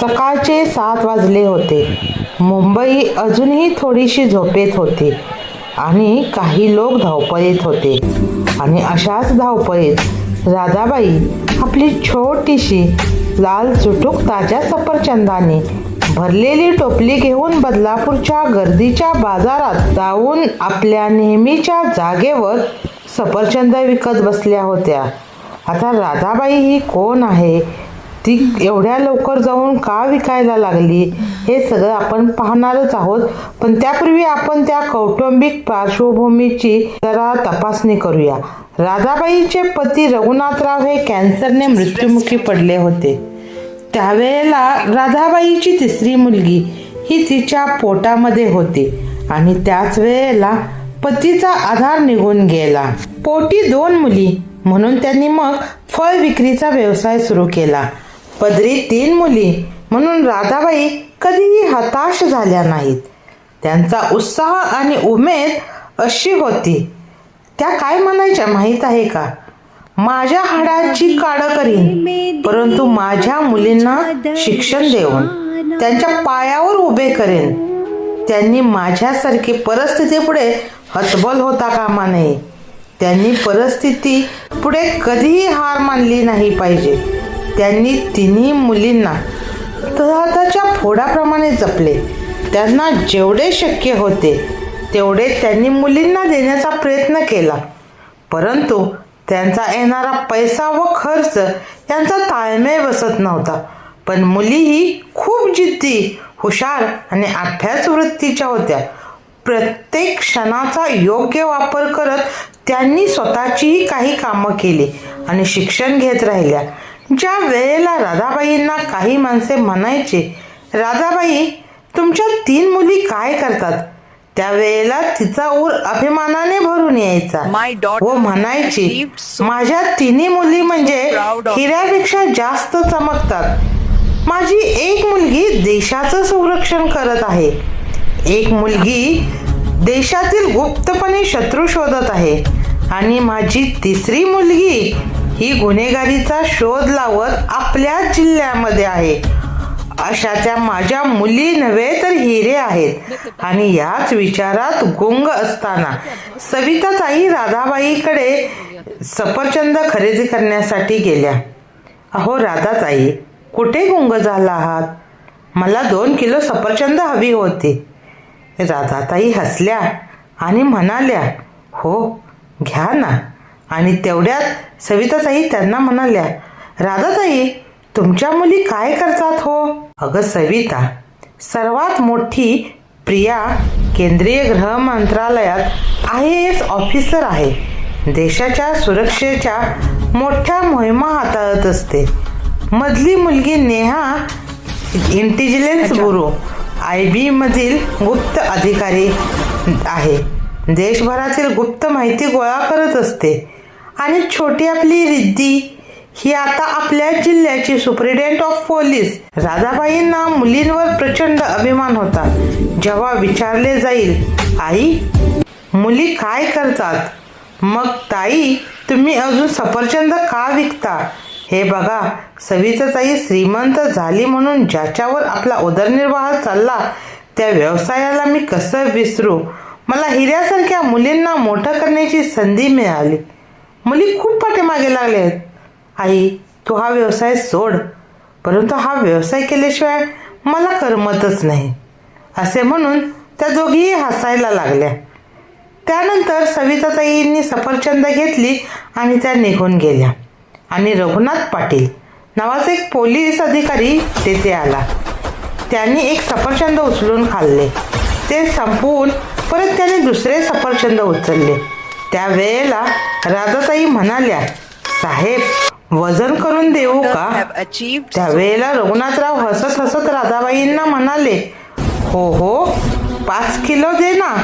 सकाळचे सात वाजले होते. मुंबई अजूनही थोडीशी झोपेत होती आणि काही लोक धावपळीत होते. आणि अशाच धावपळीत राधाबाई आपली छोटीशी लाल चुटूक ताज्या सफरचंदाने भरलेली टोपली घेऊन बदलापूरच्या गर्दीच्या बाजारात जाऊन आपल्या नेहमीच्या जागेवर सफरचंद विकत बसल्या होत्या. आता राधाबाई ही कोण आहे? ती एवढ्या लवकर जाऊन का विकायला लागली? हे सगळं आपण पाहणारच आहोत. पण त्यापूर्वी आपण त्या कौटुंबिक पार्श्वभूमीची जरा तपासणी करूया. राधाबाईचे पती रघुनाथराव हे कॅन्सरने मृत्युमुखी पडले होते. त्यावेळेला राधाबाईची तिसरी मुलगी ही तिच्या पोटामध्ये होती आणि त्याच वेळेला पतीचा आधार निघून गेला. पोटी दोन मुली म्हणून त्यांनी मग फळ विक्रीचा व्यवसाय सुरू केला. पदरी तीन मुली म्हणून राधाबाई कधीही हताश झाल्या नाहीत. त्यांचा उत्साह आणि उमेद अशी होती. त्या काय म्हणायच्या माहीत आहे का? माझ्या हाडाची काड करीन परंतु माझ्या मुलींना शिक्षण देऊन त्यांच्या पायावर उभे करेन. त्यांनी माझ्यासारखी परिस्थिती पुढे हतबल होता कामा नये. त्यांनी परिस्थिती पुढे कधीही हार मानली नाही पाहिजे. त्यांनी तिन्ही मुलींना तळहाताच्या फोडाप्रमाणे जपले. त्यांना जेवढे शक्य होते तेवढे त्यांनी मुलींना देण्याचा प्रयत्न केला. परंतु त्यांचा येणारा पैसा व खर्च यांचा ताळमेळ बसत नव्हता. पण मुलीही खूप जिद्दी हुशार आणि अभ्यास वृत्तीच्या होत्या. प्रत्येक क्षणाचा योग्य वापर करत त्यांनी स्वतःचीही काही कामं केली आणि शिक्षण घेत राहिल्या. ज्या वेळेला राधाबाईंना काही माणसे म्हणायचे राधाबाई तुमच्या तीन मुली काय करतात त्यावेळेला तिचा ऊर अभिमानाने भरून यायचा व म्हणायची माझ्या तिन्ही मुली म्हणजे हिऱ्यापेक्षा जास्त चमकतात. माझी एक मुलगी देशाचं संरक्षण करत आहे. एक मुलगी देशातील गुप्तपणे शत्रू शोधत आहे. आणि माझी तिसरी मुलगी ही गुन्हेगारीचा शोध लावत आपल्या जिल्ह्यामध्ये आहे. अशा त्या माझ्या मुली नव्हे तर हिरे आहेत. आणि याच विचारात गुंग असताना सविताताई राधाबाईकडे सफरचंद खरेदी करण्यासाठी गेल्या. अहो राधाताई कुठे गुंग झाला आहात? मला दोन किलो सफरचंद हवी होती. राधाताई हसल्या आणि म्हणाल्या हो घ्या ना. आणि तेवढ्यात सविताताई त्यांना म्हणाल्या राधाताई तुमच्या मुली काय करतात हो? अगं सविता सर्वात मोठी प्रिया केंद्रीय गृह मंत्रालयात आय एस ऑफिसर आहे. देशाच्या सुरक्षेच्या मोठ्या मोहिमा हाताळत असते. मधली मुलगी नेहा इंटेलिजन्स गुरु आय बी मधील गुप्त अधिकारी आहे. देशभरातील गुप्त माहिती गोळा करत असते. आणि छोटी आपली रिद्धी ही आता आपल्या जिल्ह्याची सुप्रिटेंडेंट ऑफ पोलीस. राधाबाईंना मुलींवर प्रचंड अभिमान होता. जेव्हा विचारले जाईल आई मुली काय करतात? मग ताई तुम्ही अजून सफरचंद का विकता? हे बघा सविताताई श्रीमंत झाली म्हणून ज्याच्यावर आपला उदरनिर्वाह चालला त्या व्यवसायाला मी कसं विसरू? मला हिऱ्यासारख्या मुलींना मोठं करण्याची संधी मिळाली. मुली खूप पाठीमागे लागले आहेत आई तू हा व्यवसाय सोड. परंतु हा व्यवसाय केल्याशिवाय मला करमतच नाही. असे म्हणून त्या दोघीही हसायला लागल्या. त्यानंतर सविताताईंनी सफरचंद घेतली आणि त्या निघून गेल्या. आणि रघुनाथ पाटील नावाचा एक पोलीस अधिकारी तेथे आला. त्यांनी एक सफरचंद उचलून खाल्ले. ते संपवून परत त्याने दुसरे सफरचंद उचलले. त्यावेळेला राधाताई म्हणाल्या साहेब वजन करून देऊ का? त्यावेळेला रघुनाथराव हसत हसत राधाबाईंना म्हणाले हो हो पाच किलो दे ना.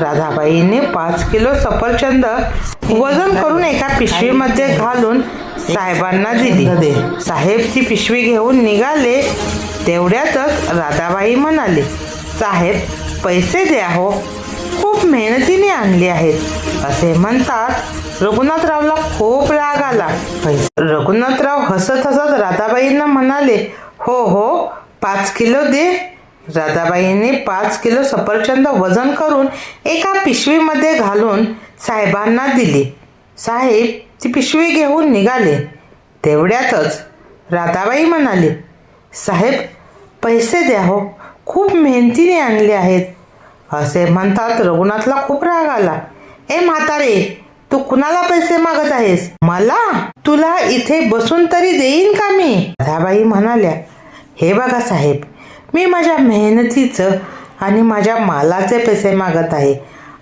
राधाबाईंनी पाच किलो सफरचंद वजन करून एका पिशवीमध्ये घालून साहेबांना दिली. साहेब ती पिशवी घेऊन निघाले. तेवढ्यातच राधाबाई म्हणाले साहेब पैसे द्या हो. खूप मेहनतीने आणली आहेत. असे म्हणतात रघुनाथरावला खूप राग आला. रघुनाथराव हसत हसत राधाबाईंना म्हणाले हो हो पाच किलो दे. राधाबाईंनी पाच किलो सफरचंद वजन करून एका पिशवीमध्ये घालून साहेबांना दिली. साहेब ती पिशवी घेऊन निघाले. तेवढ्यातच राधाबाई म्हणाली साहेब पैसे द्या हो. खूप मेहनतीने आणले आहेत. असे म्हणतात रघुनाथला खूप राग आला. ए म्हातारे तू कुणाला पैसे मागत आहेस? मला? तुला इथे बसून तरी देईन का मी? राधाबाई म्हणाल्या हे बघा साहेब मी माझ्या मेहनतीचं आणि माझ्या मालाचे पैसे मागत आहे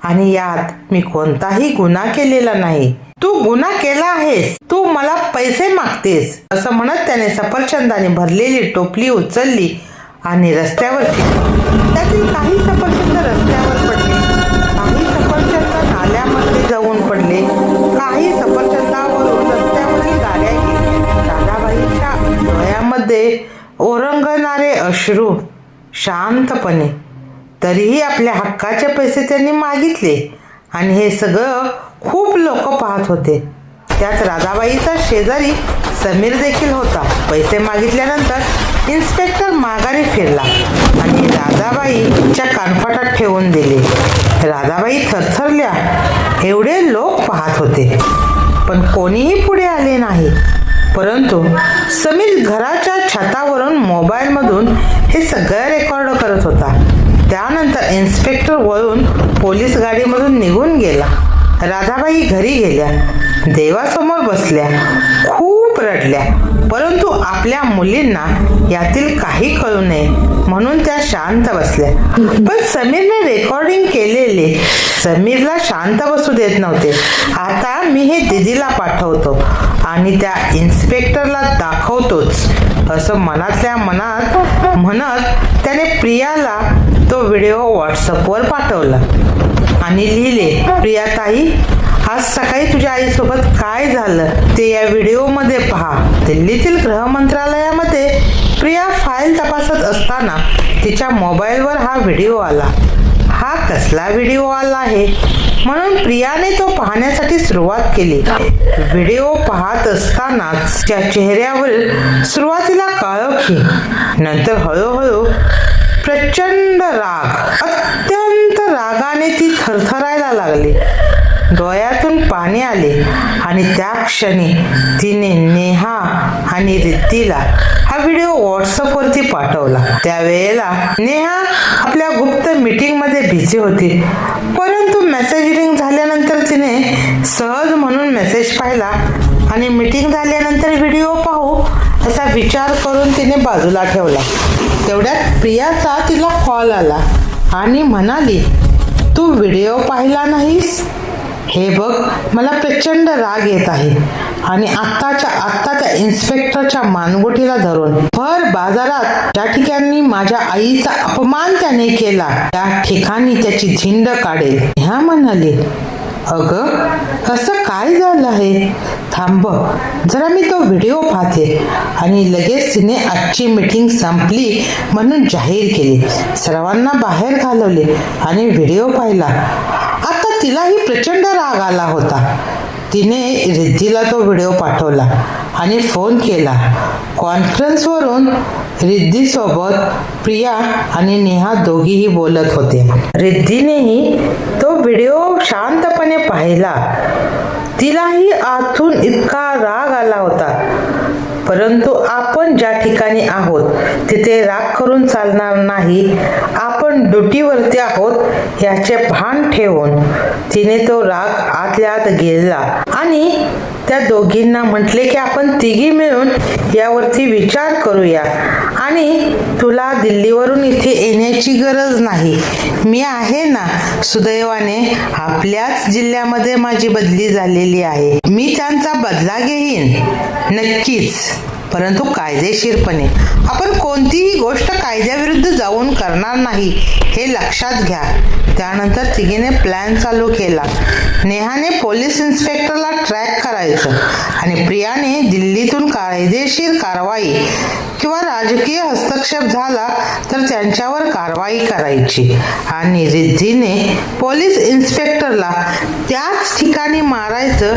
आणि यात मी कोणताही गुन्हा केलेला नाही. तू गुन्हा केला आहेस. तू मला पैसे मागतेस. असं म्हणत त्याने सफरचंदाने भरलेली टोपली उचलली आणि रस्त्यावर त्यातील काही सफरचंद रस्त्यावर पडले. काही सफरचंद नाल्यामध्ये जाऊन पडले. काही सफरचंदावरून रस्त्यावरील गाड्या गेल्या. दादाबाईच्या डोळ्यामध्ये ओरंगणारे अश्रू शांतपणे. तरीही आपल्या हक्काचे पैसे त्यांनी मागितले. आणि हे सगळं खूप लोक पाहत होते. त्यात राधाबाईचा शेजारी समीर देखील होता. पैसे मागितल्यानंतर इन्स्पेक्टर माघारी फिरला आणि राधाबाईच्या कानफाटात ठेवून दिले. राधाबाई थरथरल्या. एवढे लोक पाहत होते. पण कोणीही पुढे आले नाही. परंतु समीर घराच्या छतावरून मोबाईलमधून हे सगळं रेकॉर्ड करत होता. त्यानंतर इन्स्पेक्टर वळून पोलीस गाडीमधून निघून गेला. राधाबाई घरी गेल्या. देवासमोर बसल्या. खूप रडल्या. परंतु आपल्या मुलींना यातील काही कळू नये म्हणून त्या शांत बसल्या. पण समीरने रेकॉर्डिंग केलेले. समीरला शांत बसू देत नव्हते. आता मी हे दिदीला पाठवतो आणि त्या इन्स्पेक्टरला दाखवतोच. असं मनातल्या मनात म्हणत त्याने प्रियाला तो व्हिडिओ व्हॉट्सअपवर पाठवला. आणि लिहिले प्रियाताई आज सकाळी तुझ्या आईसोबत काय झालं ते या व्हिडिओमध्ये पहा. दिल्लीतील गृह मंत्रालयामध्ये प्रिया फाईल तपासत असताना तिच्या मोबाईलवर हा व्हिडिओ आला. हा कसला व्हिडिओ आला आहे? म्हणून प्रियाने तो पाहण्यासाठी सुरुवात केली. व्हिडिओ पाहत असतानाच त्या चेहऱ्यावर सुरुवातीला काळोखी नंतर हळूहळू प्रचंड राग अत्यंत रागाने ती थरथरायला लागली. डोळ्यातून पाणी आले आणि त्या क्षणी तिने नेहा आणि रिद्धीला हा व्हिडिओ व्हॉट्सअपवरती पाठवला. त्यावेळेला नेहा आपल्या गुप्त मीटिंगमध्ये बिझी होती. परंतु मेसेज रिंग झाल्यानंतर तिने सहज म्हणून मेसेज पाहिला आणि मीटिंग झाल्यानंतर व्हिडिओ पाहू असा विचार करून तिने बाजूला ठेवला. तेवढ्यात प्रियाचा तिला कॉल आला. आणि म्हणाली तू व्हिडिओ पाहिला नाहीस? हे बघ मला प्रचंड राग येत आहे आणि आत्ताच्या आत्ताच्या इन्स्पेक्टरच्या मानगुटीला धरून. भर बाजारात ज्या ठिकाणी माझ्या आईचा अपमान त्याने केला त्या ठिकाणी त्याची झिंड काढेल. ह्या म्हणाली. अगं असं काय झालं आहे? थांब जरा मी तो व्हिडिओ पाहते. आणि लगेच तिने आजची मीटिंग संपली म्हणून जाहीर केली. सर्वांना बाहेर घालवले आणि व्हिडिओ पाहिला. आता तिलाही प्रचंड राग आला होता. तिने रिद्धीला तो व्हिडिओ पाठवला आणि फोन केला. कॉन्फरन्सवरून रिद्धीसोबत प्रिया आणि नेहा दोघीही बोलत होते. रिद्धीनेही तो पाहिला. तिलाही आतून इतका राग आला होता. परंतु आपण ज्या ठिकाणी आहोत तिथे राग करून चालणार नाही. आपण ड्युटीवरती आहोत याचे भान ठेवून तिने तो राग आतल्या आत गेला. आणि त्या दोघींना म्हटले की आपण तिघी मिळून यावरती विचार करूया. आणि तुला दिल्लीवरून इथे येण्याची गरज नाही. मी आहे ना सुदैवाने आपल्याच जिल्ह्यामध्ये माझी बदली झालेली आहे. मी त्यांचा बदला घेईन. नक्कीच. परंतु कायदेशीरपणे. आपण कोणतीही गोष्ट कायद्याविरुद्ध जाऊन करणार नाही हे लक्षात घ्या. त्यानंतर तिघीने प्लॅन चालू केला. नेहाने पोलीस इन्स्पेक्टरला ट्रॅक करायचं. आणि प्रियाने दिल्लीतून कायदेशीर कारवाई किंवा राजकीय हस्तक्षेप झाला तर त्यांच्यावर कारवाई करायची. आणि रिद्धीने पोलीस इन्स्पेक्टरला त्याच ठिकाणी मारायचं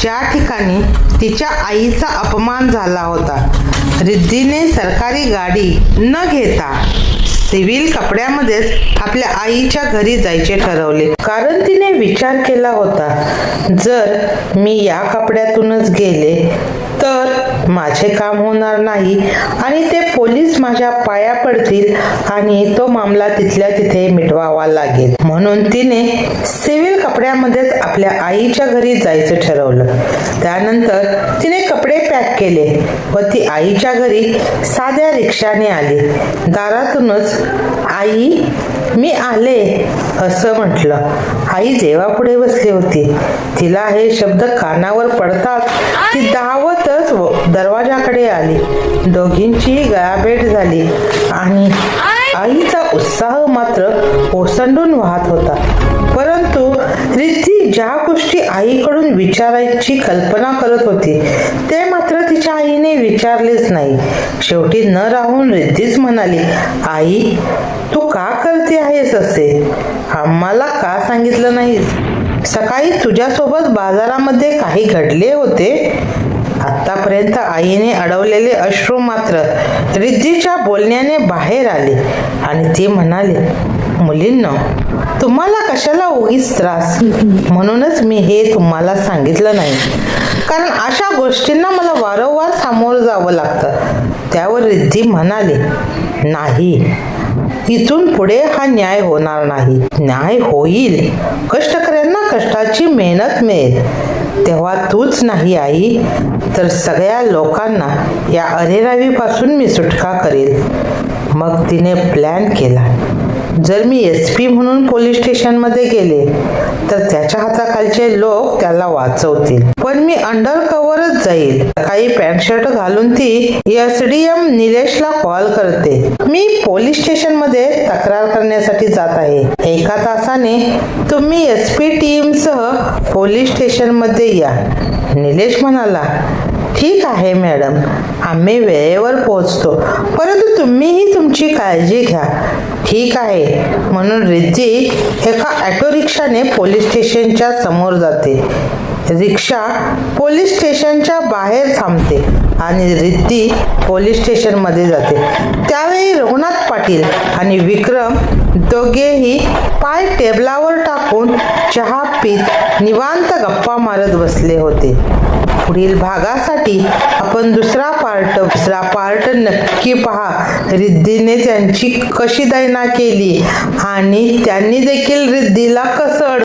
ज्या ठिकाणी तिच्या आईचा अपमान झाला होता. रिद्धीने सरकारी गाडी न घेता सिव्हिल कपड्यामध्येच आपल्या आईच्या घरी जायचे ठरवले. कारण तिने विचार केला होता जर मी या कपड्यातूनच गेले तर माझे काम होणार नाही आणि ते पोलीस माझ्या पाया पडतील आणि तो मामला तिथल्या तिथे मिटवावा लागेल. म्हणून तिने सिव्हिल कपड्यामध्येच आपल्या आईच्या घरी जायचं ठरवलं. त्यानंतर तिने कपडे पॅक केले व ती आईच्या घरी साध्या रिक्षाने आली. दारातूनच आई मी आले असं म्हटलं. आई देवापुढे बसली होती तिला हे शब्द कानावर पडताच ती धावतच व- दरवाजाकडे आली. दोघींची गळाभेट झाली आणि आईचा उत्साह मात्र ओसंडून वाहत होता. परंतु रिद्धी ज्या गोष्टी आईकडून विचारायची कल्पना करत होती ते मात्र तिच्या आईने विचारलेच नाही. शेवटी न राहून रिद्धीच म्हणाली आई तू का करते आहेस असे? आम्हाला का सांगितलं नाहीस? सकाळी तुझ्यासोबत बाजारामध्ये काही घडले होते? आतापर्यंत आईने अडवलेले अश्रू मात्र रिद्धीच्या बोलण्याने बाहेर आले आणि ती म्हणाली मुलींना तुम्हाला कशाला उगीच त्रास? म्हणूनच मी हे तुम्हाला सांगितलं नाही. कारण अशा गोष्टींना मला वारंवार सामोरं जावं लागतं. त्यावर रिद्धी म्हणाली नाही इथून पुढे हा न्याय होणार नाही. न्याय होईल. कष्टकऱ्यांना कष्टाची मेहनत मिळेल. तेव्हा तूच नाही आई. तर सगळ्या लोकांना या अरेरावीपासून मी सुटका करेल. मग तिने प्लॅन केला. जर मी एस पी म्हणून पोलीस स्टेशनमध्ये गेले तर त्याच्या हाताखालचे लोक त्याला वाचवतील. पण मी अंडर कव्हरच जाईल. काही पॅन्ट शर्ट घालून ती एस डी एम निलेशला कॉल करते. मी पोलीस स्टेशनमध्ये तक्रार करण्यासाठी जात आहे. एका तासाने तुम्ही एस पी टीम सह पोलीस स्टेशनमध्ये या. निलेश म्हणाला ठीक आहे मॅडम. आम्ही वेळेवर पोहोचतो. परंतु तुम्हीही तुमची काळजी घ्या. ठीक आहे. म्हणून रिद्धी एका ऑटो रिक्षाने पोलीस स्टेशनच्या समोर जाते. रिक्षा पोलीस स्टेशनच्या बाहेर थांबते. आणि रिद्धी पोलीस स्टेशनमध्ये जाते. त्यावेळी रघुनाथ पाटील आणि विक्रम दोघेही पाय टेबलावर टाकून चहा पीत निवांत गप्पा मारत बसले होते. पुढील भागासाठी आपण दुसरा पार्ट दुसरा पार्ट नक्की पहा. रिद्धीने त्यांची कशी दैना केली आणि त्यांनी देखील रिद्धीला कसं